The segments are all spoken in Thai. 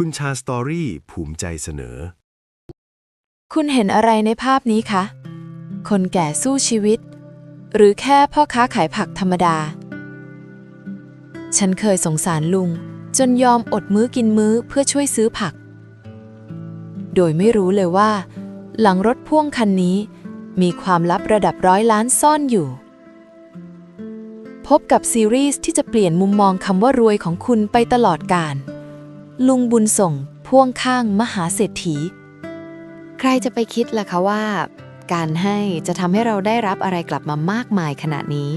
คุณชาสตอรี่ภูมิใจเสนอ คุณเห็นอะไรในภาพนี้คะ คนแก่สู้ชีวิต หรือแค่พ่อค้าขายผักธรรมดา ฉันเคยสงสารลุง จนยอมอดมื้อกินมื้อเพื่อช่วยซื้อผัก โดยไม่รู้เลยว่า หลังรถพ่วงคันนี้ มีความลับระดับร้อยล้านซ่อนอยู่ พบกับซีรีส์ที่จะเปลี่ยนมุมมองคำว่ารวยของคุณไปตลอดกาล ลุงบุญส่งพ่วงข้างมหาเศรษฐี ใครจะไปคิดล่ะคะว่า การให้จะทำให้เราได้รับอะไรกลับมามากมายขนาดนี้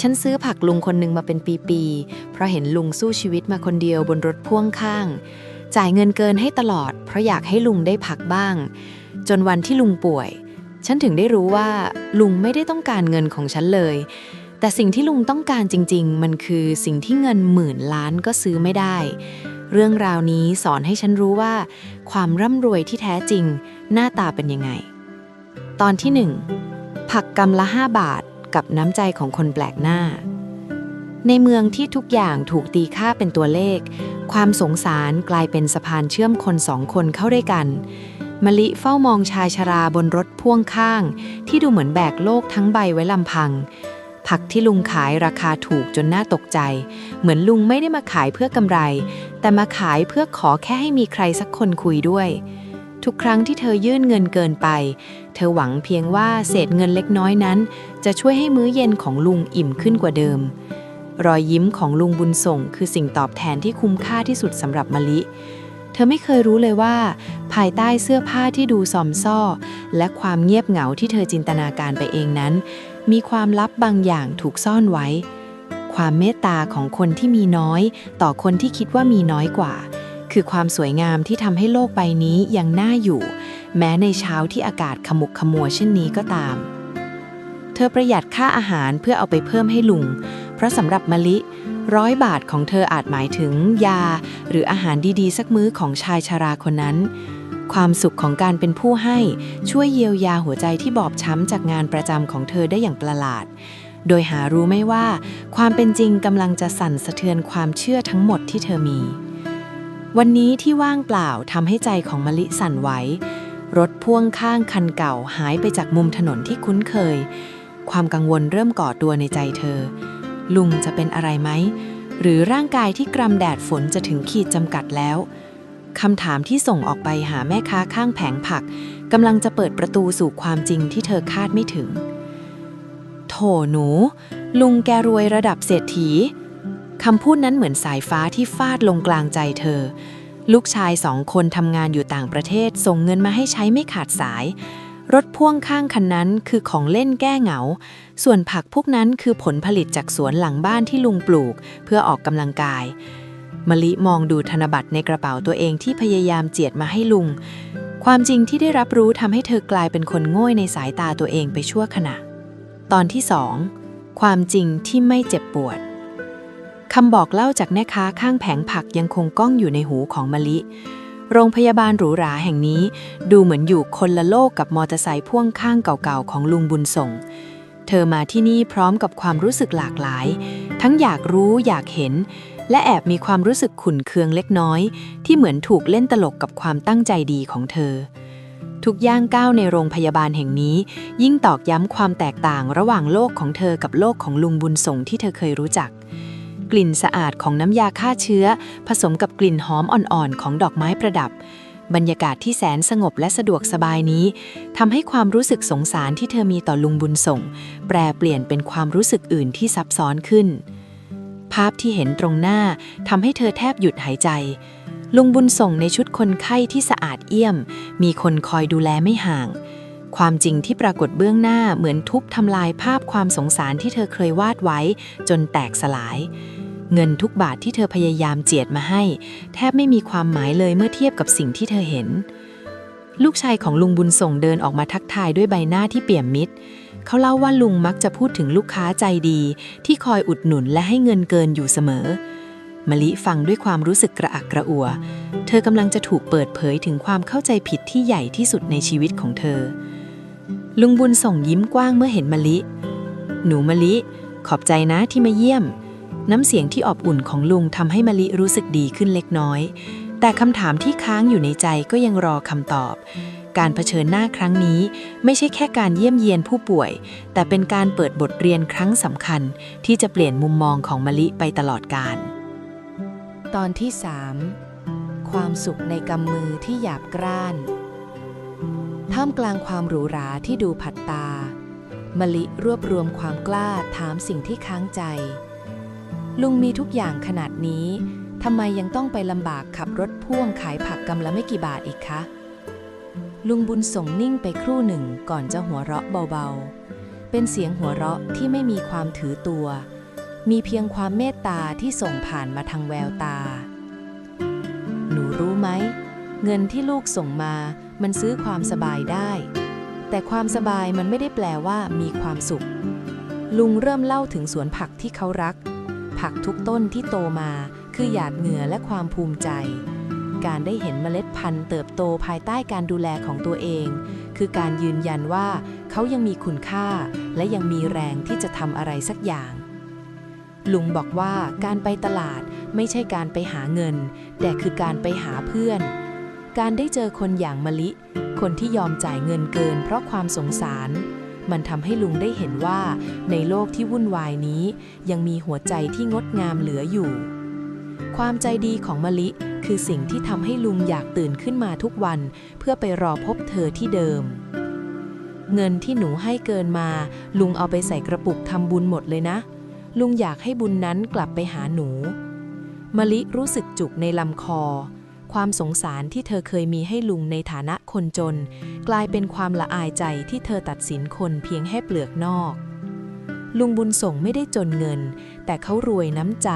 ฉันซื้อผักลุงคนหนึ่งมาเป็นปีๆ เพราะเห็นลุงสู้ชีวิตมาคนเดียวบนรถพ่วงข้าง จ่ายเงินเกินให้ตลอด เพราะอยากให้ลุงได้พักบ้าง จนวันที่ลุงป่วย ฉันถึงได้รู้ว่า ลุงไม่ได้ต้องการเงินของฉันเลย แต่สิ่งที่ลุงต้องการจริง ๆ มันคือสิ่งที่เงินหมื่นล้านก็ซื้อไม่ได้ เรื่องราวนี้สอนให้ฉันรู้ว่า ความร่ำรวยที่แท้จริง หน้าตาเป็นยังไง ตอนที่ 1 ผักกำละ 5 บาทกับน้ำใจของคนแปลกหน้า ในเมืองที่ทุกอย่างถูกตีค่าเป็นตัวเลข ความสงสารกลายเป็นสะพานเชื่อมคนสองคนเข้าด้วยกันมะลิเฝ้ามองชายชราบนรถพ่วงข้าง ที่ดูเหมือนแบกโลกทั้งใบไว้ลำพัง ผักที่ลุงขายราคาถูกจนน่าตกใจ เหมือนลุงไม่ได้มาขายเพื่อกำไร แต่มาขายเพื่อขอแค่ให้มีใครสักคนคุยด้วย ทุกครั้งที่เธอยื่นเงินเกินไป เธอหวังเพียงว่าเศษเงินเล็กน้อยนั้น จะช่วยให้มื้อเย็นของลุงอิ่มขึ้นกว่าเดิม รอยยิ้มของลุงบุญส่ง คือสิ่งตอบแทนที่คุ้มค่าที่สุดสำหรับมะลิเธอไม่เคยรู้เลยว่า ภายใต้เสื้อผ้าที่ดูซอมซ่อ และความเงียบเหงาที่เธอจินตนาการไปเองนั้น มีความลับบางอย่างถูกซ่อนไว้ ความเมตตาของคนที่มีน้อย ต่อคนที่คิดว่ามีน้อยกว่า คือความสวยงามที่ทำให้โลกใบนี้ยังน่าอยู่ แม้ในเช้าที่อากาศขมุกขมัวเช่นนี้ก็ตาม เธอประหยัดค่าอาหารเพื่อเอาไปเพิ่มให้ลุง เพราะสำหรับมะลิร้อยบาทของเธออาจหมายถึงยา หรืออาหารดีๆ สักมื้อของชายชาราคนนั้น ความสุขของการเป็นผู้ให้ช่วยเยียวยาหัวใจที่บอบช้ำจากงานประจำของเธอได้อย่างประหลาด โดยหารู้ไม่ว่า ความเป็นจริงกำลังจะสั่นสะเทือนความเชื่อทั้งหมดที่เธอมี วันนี้ที่ว่างเปล่าทำให้ใจของมะลิสั่นไหวรถพ่วงข้างคันเก่าหายไปจากมุมถนนที่คุ้นเคย ความกังวลเริ่มก่อตัวในใจเธอ ลุงจะเป็นอะไรไหม หรือร่างกายที่กรำแดดฝนจะถึงขีดจำกัดแล้ว คำถามที่ส่งออกไปหาแม่ค้าข้างแผงผักกำลังจะเปิดประตูสู่ความจริงที่เธอคาดไม่ถึง โถหนู ลุงแกรวยระดับเศรษฐีคำพูดนั้นเหมือนสายฟ้าที่ฟาดลงกลางใจเธอ ลูกชายสองคนทำงานอยู่ต่างประเทศส่งเงินมาให้ใช้ไม่ขาดสาย รถพ่วงข้างคันนั้นคือของเล่นแก้เหงา ส่วนผักพวกนั้นคือผลผลิตจากสวนหลังบ้านที่ลุงปลูก เพื่อออกกำลังกาย มะลิมองดูธนบัตรในกระเป๋าตัวเองที่พยายามเจียดมาให้ลุง ความจริงที่ได้รับรู้ทำให้เธอกลายเป็นคนโง่ในสายตาตัวเองไปชั่วขณะ ตอนที่สองความจริงที่ไม่เจ็บปวดคำบอกเล่าจากแม่ค้าข้างแผงผักยังคงก้องอยู่ในหูของมะลิ โรงพยาบาลหรูหราแห่งนี้ ดูเหมือนอยู่คนละโลกกับมอเตอร์ไซค์พ่วงข้างเก่าๆของลุงบุญส่ง เธอมาที่นี่พร้อมกับความรู้สึกหลากหลาย ทั้งอยากรู้อยากเห็น และแอบมีความรู้สึกขุ่นเคืองเล็กน้อย ที่เหมือนถูกเล่นตลกกับความตั้งใจดีของเธอ ทุกย่างก้าวในโรงพยาบาลแห่งนี้ ยิ่งตอกย้ำความแตกต่างระหว่างโลกของเธอกับโลกของลุงบุญส่งที่เธอเคยรู้จัก กลิ่นสะอาดของน้ำยาฆ่าเชื้อ ผสมกับกลิ่นหอมอ่อนๆของดอกไม้ประดับ บรรยากาศที่แสนสงบและสะดวกสบายนี้ทำให้ความรู้สึกสงสารที่เธอมีต่อลุงบุญส่ง แปรเปลี่ยนเป็นความรู้สึกอื่นที่ซับซ้อนขึ้น ภาพที่เห็นตรงหน้าทำให้เธอแทบหยุดหายใจ ลุงบุญส่งในชุดคนไข้ที่สะอาดเอี่ยม มีคนคอยดูแลไม่ห่าง ความจริงที่ปรากฏเบื้องหน้าเหมือนทุบทำลายภาพความสงสารที่เธอเคยวาดไว้ จนแตกสลาย เงินทุกบาทที่เธอพยายามเจียดมาให้ แทบไม่มีความหมายเลยเมื่อเทียบกับสิ่งที่เธอเห็น ลูกชายของลุงบุญส่งเดินออกมาทักทายด้วยใบหน้าที่เปี่ยมมิตร เขาเล่าว่าลุงมักจะพูดถึงลูกค้าใจดี ที่คอยอุดหนุนและให้เงินเกินอยู่เสมอ มะลิฟังด้วยความรู้สึกกระอักกระอ่วเธอกำลังจะถูกเปิดเผยถึงความเข้าใจผิดที่ใหญ่ที่สุดในชีวิตของเธอ ลุงบุญส่งยิ้มกว้างเมื่อเห็นมะลิ หนูมะลิ ขอบใจนะที่มาเยี่ยม น้ำเสียงที่อบอุ่นของลุงทำให้มะลิรู้สึกดีขึ้นเล็กน้อย แต่คำถามที่ค้างอยู่ในใจก็ยังรอคำตอบ การเผชิญหน้าครั้งนี้ ไม่ใช่แค่การเยี่ยมเยียนผู้ป่วย แต่เป็นการเปิดบทเรียนครั้งสำคัญ ที่จะเปลี่ยนมุมมองของมะลิไปตลอดกาลตอนที่ 3 ความสุขในกำมือที่หยาบกร้าน ท่ามกลางความหรูหราที่ดูผัดตา มะลิรวบรวมความกล้าถามสิ่งที่ค้างใจ ลุงมีทุกอย่างขนาดนี้ทำไมยังต้องไปลำบากขับรถพ่วงขายผักกำละไม่กี่บาทอีกคะ ลุงบุญส่งนิ่งไปครู่หนึ่งก่อนจะหัวเราะเบาๆ เป็นเสียงหัวเราะที่ไม่มีความถือตัว มีเพียงความเมตตาที่ส่งผ่านมาทางแววตา หนูรู้ไหม เงินที่ลูกส่งมามันซื้อความสบายได้ แต่ความสบายมันไม่ได้แปลว่ามีความสุข ลุงเริ่มเล่าถึงสวนผักที่เขารัก ผักทุกต้นที่โตมาคือหยาดเหงื่อและความภูมิใจ การได้เห็นเมล็ดพันธุ์เติบโตภายใต้การดูแลของตัวเอง คือการยืนยันว่าเขายังมีคุณค่า และยังมีแรงที่จะทำอะไรสักอย่าง ลุงบอกว่าการไปตลาดไม่ใช่การไปหาเงิน แต่คือการไปหาเพื่อน การได้เจอคนอย่างมะลิ คนที่ยอมจ่ายเงินเกินเพราะความสงสาร มันทำให้ลุงได้เห็นว่า ในโลกที่วุ่นวายนี้ ยังมีหัวใจที่งดงามเหลืออยู่ ความใจดีของมะลิคือสิ่งที่ทำให้ลุงอยากตื่นขึ้นมาทุกวัน เพื่อไปรอพบเธอที่เดิม เงินที่หนูให้เกินมา ลุงเอาไปใส่กระปุกทำบุญหมดเลยนะ ลุงอยากให้บุญนั้นกลับไปหาหนู มะลิรู้สึกจุกในลำคอ ความสงสารที่เธอเคยมีให้ลุงในฐานะคนจน กลายเป็นความละอายใจที่เธอตัดสินคนเพียงแค่เปลือกนอกลุงบุญส่งไม่ได้จนเงิน แต่เขารวยน้ำใจ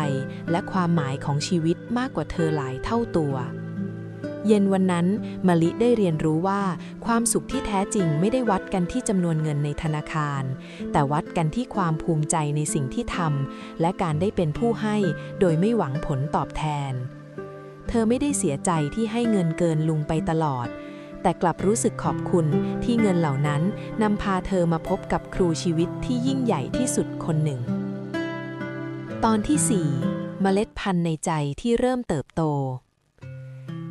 และความหมายของชีวิตมากกว่าเธอหลายเท่าตัว เย็นวันนั้นมะลิได้เรียนรู้ว่า ความสุขที่แท้จริงไม่ได้วัดกันที่จำนวนเงินในธนาคาร แต่วัดกันที่ความภูมิใจในสิ่งที่ทำและการได้เป็นผู้ให้โดยไม่หวังผลตอบแทน เธอไม่ได้เสียใจที่ให้เงินเกินลุงไปตลอดแต่กลับรู้สึกขอบคุณที่เงินเหล่านั้นนำพาเธอมาพบกับครูชีวิตที่ยิ่งใหญ่ที่สุดคนหนึ่ง ตอนที่ 4 เมล็ดพันธุ์ในใจที่เริ่มเติบโต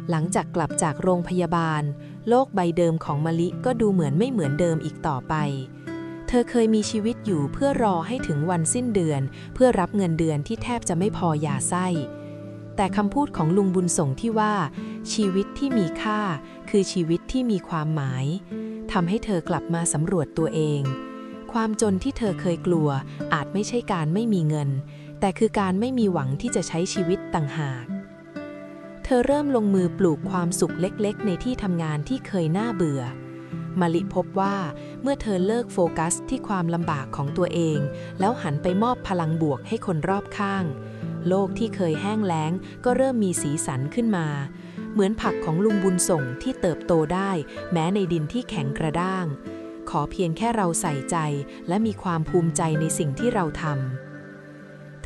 หลังจากกลับจากโรงพยาบาล โลกใบเดิมของมะลิก็ดูเหมือนไม่เหมือนเดิมอีกต่อไป เธอเคยมีชีวิตอยู่เพื่อรอให้ถึงวันสิ้นเดือน เพื่อรับเงินเดือนที่แทบจะไม่พอยาไส้ แต่คำพูดของลุงบุญส่งที่ว่า ชีวิตที่มีค่า คือชีวิตที่มีความหมายทำให้เธอกลับมาสำรวจตัวเองความจนที่เธอเคยกลัวอาจไม่ใช่การไม่มีเงิน แต่คือการไม่มีหวังที่จะใช้ชีวิตต่างหาก เธอเริ่มลงมือปลูกความสุขเล็กๆ ในที่ทำงานที่เคยน่าเบื่อ มาลิพบว่าเมื่อเธอเลิกโฟกัสที่ความลำบากของตัวเอง แล้วหันไปมอบพลังบวกให้คนรอบข้าง โลกที่เคยแห้งแล้งก็เริ่มมีสีสันขึ้นมา เหมือนผักของลุงบุญส่งที่เติบโตได้ แม้ในดินที่แข็งกระด้าง ขอเพียงแค่เราใส่ใจและมีความภูมิใจในสิ่งที่เราทำ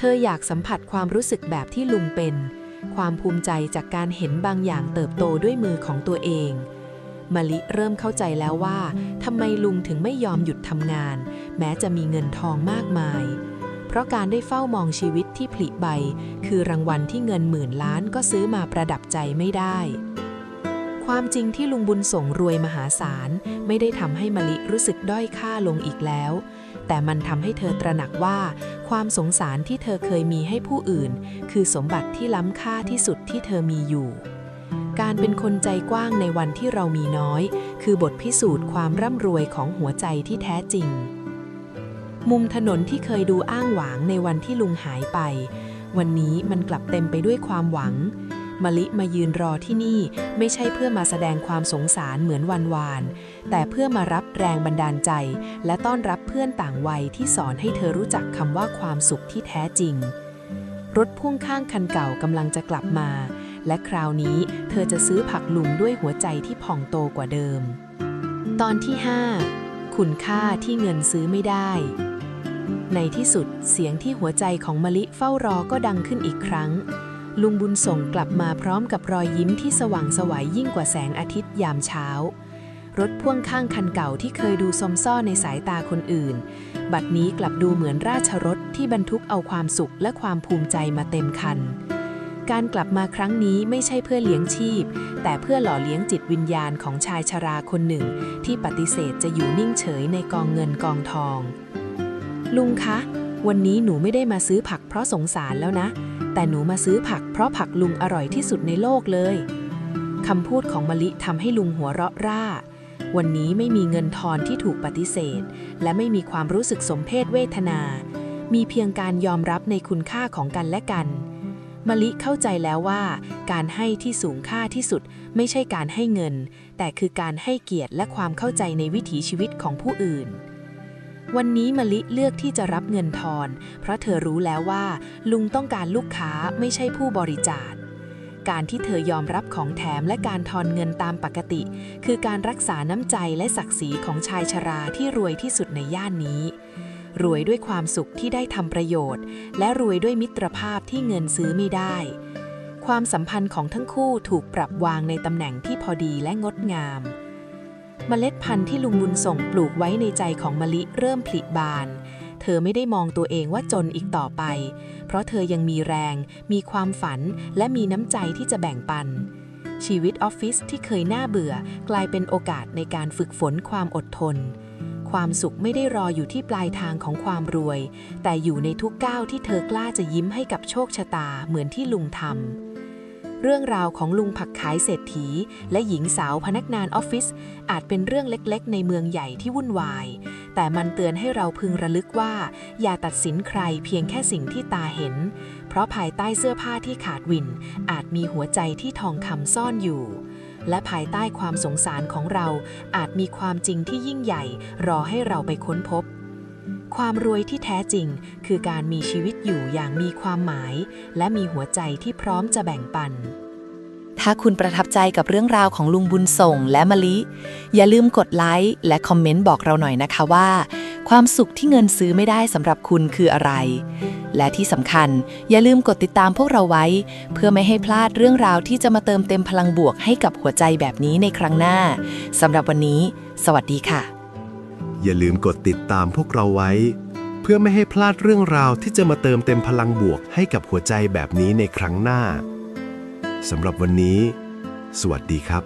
เธออยากสัมผัสความรู้สึกแบบที่ลุงเป็น ความภูมิใจจากการเห็นบางอย่างเติบโตด้วยมือของตัวเองมะลิเริ่มเข้าใจแล้วว่าทำไมลุงถึงไม่ยอมหยุดทำงาน แม้จะมีเงินทองมากมาย เพราะการได้เฝ้ามองชีวิตที่ผลิใบ คือรางวัลที่เงินหมื่นล้านก็ซื้อมาประดับใจไม่ได้ ความจริงที่ลุงบุญส่งรวยมหาศาล ไม่ได้ทำให้มะลิรู้สึกด้อยค่าลงอีกแล้ว แต่มันทำให้เธอตระหนักว่า ความสงสารที่เธอเคยมีให้ผู้อื่น คือสมบัติที่ล้ำค่าที่สุดที่เธอมีอยู่ การเป็นคนใจกว้างในวันที่เรามีน้อย คือบทพิสูจน์ความร่ำรวยของหัวใจที่แท้จริง มุมถนนที่เคยดูอ้างหวางในวันที่ลุงหายไป วันนี้มันกลับเต็มไปด้วยความหวัง มะลิมายืนรอที่นี่ไม่ใช่เพื่อมาแสดงความสงสารเหมือนวันวาน แต่เพื่อมารับแรงบันดาลใจ และต้อนรับเพื่อนต่างวัยที่สอนให้เธอรู้จักคำว่าความสุขที่แท้จริง รถพ่วงข้างคันเก่ากำลังจะกลับมา และคราวนี้เธอจะซื้อผักลุงด้วยหัวใจที่ผ่องโตกว่าเดิม ตอนที่ 5 คุณค่าที่เงินซื้อไม่ได้ในที่สุดเสียงที่หัวใจของมะลิเฝ้ารอก็ดังขึ้นอีกครั้ง ลุงบุญส่งกลับมาพร้อมกับรอยยิ้มที่สว่างสวัยยิ่งกว่าแสงอาทิตย์ยามเช้า รถพ่วงข้างคันเก่าที่เคยดูซอมซ่อในสายตาคนอื่น บัดนี้กลับดูเหมือนราชรถที่บรรทุกเอาความสุขและความภูมิใจมาเต็มคัน การกลับมาครั้งนี้ไม่ใช่เพื่อเลี้ยงชีพ แต่เพื่อหล่อเลี้ยงจิตวิญญาณของชายชราคนหนึ่ง ที่ปฏิเสธจะอยู่นิ่งเฉยในกองเงินกองทอง ลุงคะ วันนี้หนูไม่ได้มาซื้อผักเพราะสงสารแล้วนะ แต่หนูมาซื้อผักเพราะผักลุงอร่อยที่สุดในโลกเลยคำพูดของมะลิทำให้ลุงหัวเราะร่า วันนี้ไม่มีเงินทอนที่ถูกปฏิเสธ และไม่มีความรู้สึกสมเพศเวทนา มีเพียงการยอมรับในคุณค่าของกันและกัน มะลิเข้าใจแล้วว่า การให้ที่สูงค่าที่สุดไม่ใช่การให้เงิน แต่คือการให้เกียรติและความเข้าใจในวิถีชีวิตของผู้อื่น วันนี้มะลิเลือกที่จะรับเงินทอน เพราะเธอรู้แล้วว่า ลุงต้องการลูกค้าไม่ใช่ผู้บริจาคการที่เธอยอมรับของแถมและการทอนเงินตามปกติ คือการรักษาน้ำใจและศักดิ์ศรีของชายชราที่รวยที่สุดในย่านนี้ รวยด้วยความสุขที่ได้ทำประโยชน์ และรวยด้วยมิตรภาพที่เงินซื้อไม่ได้ ความสัมพันธ์ของทั้งคู่ถูกปรับวางในตำแหน่งที่พอดีและงดงาม มเมล็ดพันธุ์ที่ลุงบุญส่งปลูกไว้ในใจของมะลิเริ่มผลิบาน เธอไม่ได้มองตัวเองว่าจนอีกต่อไป เพราะเธอยังมีแรง มีความฝัน และมีน้ำใจที่จะแบ่งปัน ชีวิตออฟฟิศที่เคยน่าเบื่อกลายเป็นโอกาสในการฝึกฝนความอดทน ความสุขไม่ได้รออยู่ที่ปลายทางของความรวย แต่อยู่ในทุกก้าวที่เธอกล้าจะยิ้มให้กับโชคชะตาเหมือนที่ลุงทำ เรื่องราวของลุงผักขายเศรษฐี และหญิงสาวพนักงานออฟฟิศอาจเป็นเรื่องเล็กๆ ในเมืองใหญ่ที่วุ่นวาย แต่มันเตือนให้เราพึงระลึกว่า อย่าตัดสินใครเพียงแค่สิ่งที่ตาเห็น เพราะภายใต้เสื้อผ้าที่ขาดวิน อาจมีหัวใจที่ทองคำซ่อนอยู่ และภายใต้ความสงสารของเราอาจมีความจริงที่ยิ่งใหญ่ รอให้เราไปค้นพบ ความรวยที่แท้จริง คือการมีชีวิตอยู่อย่างมีความหมาย และมีหัวใจที่พร้อมจะแบ่งปัน ถ้าคุณประทับใจกับเรื่องราวของลุงบุญส่งและมะลิ อย่าลืมกดไลค์และคอมเมนต์บอกเราหน่อยนะคะว่า ความสุขที่เงินซื้อไม่ได้สำหรับคุณคืออะไร และที่สำคัญ อย่าลืมกดติดตามพวกเราไว้ เพื่อไม่ให้พลาดเรื่องราวที่จะมาเติมเต็มพลังบวกให้กับหัวใจแบบนี้ในครั้งหน้าสำหรับวันนี้ สวัสดีค่ะ อย่าลืมกดติดตามพวกเราไว้ เพื่อไม่ให้พลาดเรื่องราวที่จะมาเติมเต็มพลังบวกให้กับหัวใจแบบนี้ในครั้งหน้าสำหรับวันนี้ สวัสดีครับ